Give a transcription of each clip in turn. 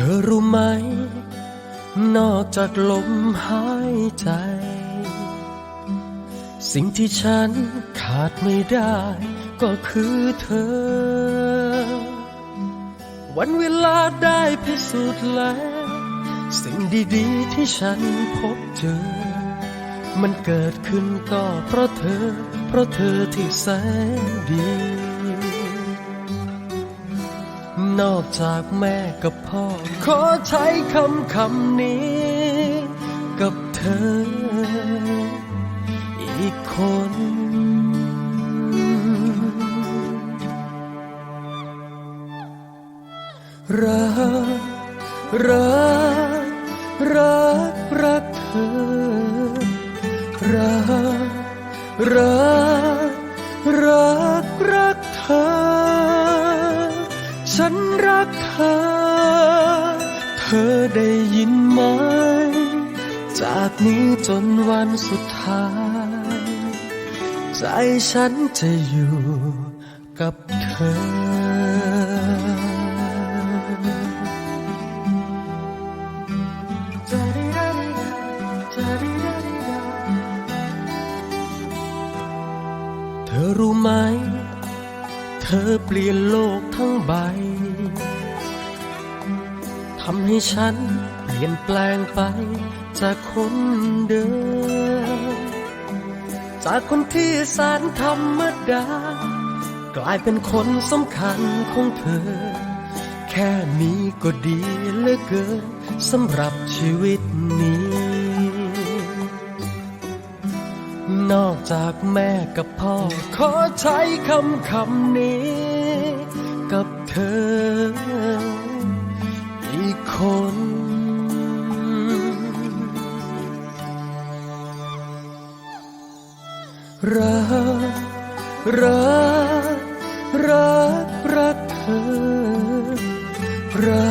ธอรู้ไหม นอกจากลมหายใจ สิ่งที่ฉันขาดไม่ได้ก็คือเธอ วันเวลาได้พิสูจน์แล้ว สิ่งดีๆที่ฉันพบเจอ มันเกิดขึ้นก็เพราะเธอ เพราะเธอที่แสนดี นอกจากแม่กับพ่อ ขอใช้คำคำนี้ กับเธอ อีกคนรักรักรักรักเธอรักรัก ฉันรักเธอ เธอได้ยินไหม จากนี้จนวันสุดท้าย ใจฉันจะอยู่กับเธอเธอรู้ไหม ธอเปลี่ยนโลกทั้งใบ ทำให้ฉันเปลี่ยนแปลงไป จากคนเดิม จากคนที่แสนธรรมดา กลายเป็นคนสำคัญของเธอ แค่นี้ก็ดีเหลือเกินสำหรับชีวิตนี้ นอกจากแม่กับพ่อ ขอใช้คำคำนี้ กับเธอ อีกคนรักรักรักรักเธอรั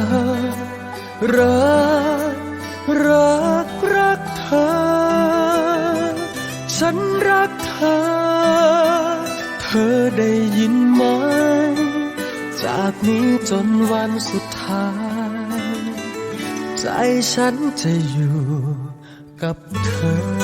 กรัก ธอได้ยินไหม จากนี้จนวันสุดท้าย ใจฉันจะอยู่กับเธอ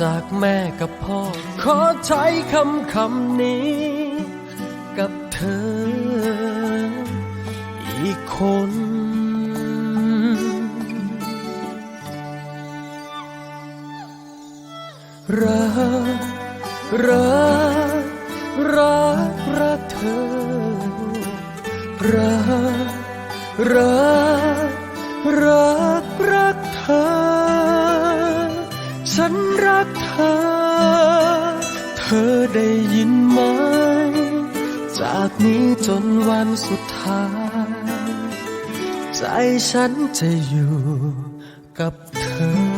จากแม่กับพ่อ ขอใช้คำคำนี้ กับเธอ อีกคนรักรักรักรักเธอรักรักรัก ฉันรักเธอ เธอได้ยินไหม จากนี้จนวันสุดท้าย ใจฉันจะอยู่กับเธอ